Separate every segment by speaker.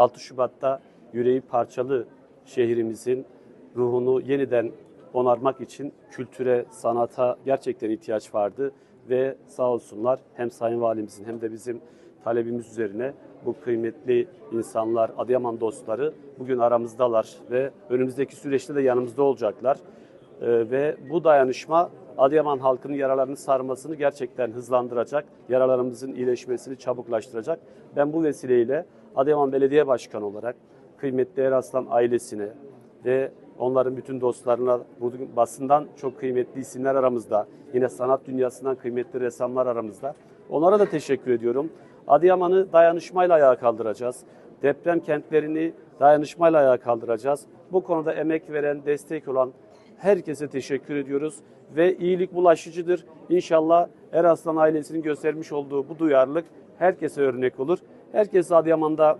Speaker 1: 6 Şubat'ta yüreği parçalı şehrimizin ruhunu yeniden onarmak için kültüre, sanata gerçekten ihtiyaç vardı ve sağ olsunlar hem Sayın Valimizin hem de bizim talebimiz üzerine bu kıymetli insanlar, Adıyaman dostları bugün aramızdalar ve önümüzdeki süreçte de yanımızda olacaklar. Ee, ve bu dayanışma Adıyaman halkının yaralarını sarmasını gerçekten hızlandıracak, yaralarımızın iyileşmesini çabuklaştıracak. Ben bu vesileyle Adıyaman Belediye Başkanı olarak kıymetli Eraslan ailesine ve onların bütün dostlarına, bugün basından çok kıymetli isimler aramızda, yine sanat dünyasından kıymetli ressamlar aramızda. Onlara da teşekkür ediyorum. Adıyaman'ı dayanışmayla ayağa kaldıracağız. Deprem kentlerini dayanışmayla ayağa kaldıracağız. Bu konuda emek veren, destek olan herkese teşekkür ediyoruz ve iyilik bulaşıcıdır. İnşallah Eraslan ailesinin göstermiş olduğu bu duyarlılık herkese örnek olur. Herkesi Adıyaman'da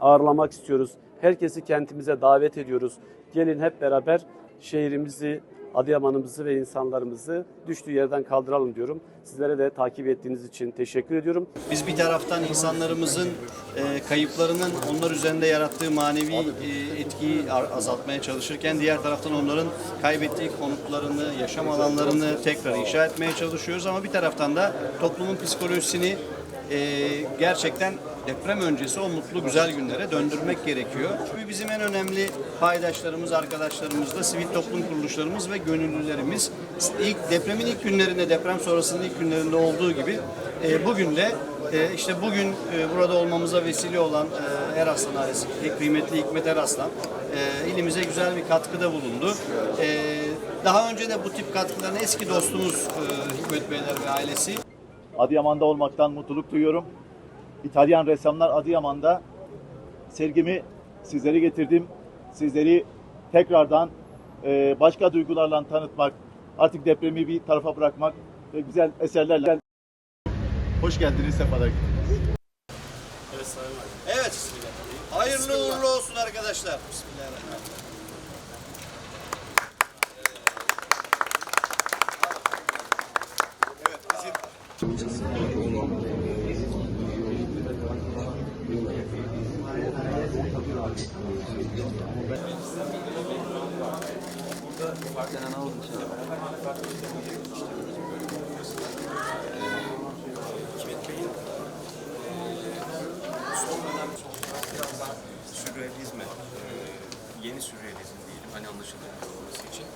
Speaker 1: ağırlamak istiyoruz. Herkesi kentimize davet ediyoruz. Gelin hep beraber şehrimizi, Adıyaman'ımızı ve insanlarımızı düştüğü yerden kaldıralım diyorum. Sizlere de takip ettiğiniz için teşekkür ediyorum.
Speaker 2: Biz bir taraftan insanlarımızın e, kayıplarının onlar üzerinde yarattığı manevi e, etkiyi azaltmaya çalışırken diğer taraftan onların kaybettiği konutlarını, yaşam alanlarını tekrar inşa etmeye çalışıyoruz ama bir taraftan da toplumun psikolojisini e, gerçekten deprem öncesi o mutlu güzel günlere döndürmek gerekiyor. Çünkü bizim en önemli paydaşlarımız, arkadaşlarımız da sivil toplum kuruluşlarımız ve gönüllülerimiz. İlk depremin ilk günlerinde, deprem sonrasının ilk günlerinde olduğu gibi e, bugün de e, işte bugün e, burada olmamıza vesile olan e, Eraslan ailesi, kıymetli Hikmet Eraslan e, ilimize güzel bir katkıda bulundu. E, daha önce de bu tip katkılarını eski dostumuz e, Hikmet Beyler ve ailesi
Speaker 3: Adıyaman'da olmaktan mutluluk duyuyorum. İtalyan ressamlar Adıyaman'da sergimi sizlere getirdim. Sizleri tekrardan e, başka duygularla tanıtmak, artık depremi bir tarafa bırakmak ve güzel eserlerle hoş geldiniz, sefalar getirdiniz.
Speaker 2: Evet. Hayırlı uğurlu olsun arkadaşlar. Bismillahirrahmanirrahim.
Speaker 4: Sürrealizme, e, yeni sürrealizm diyelim hani anlaşılır olması için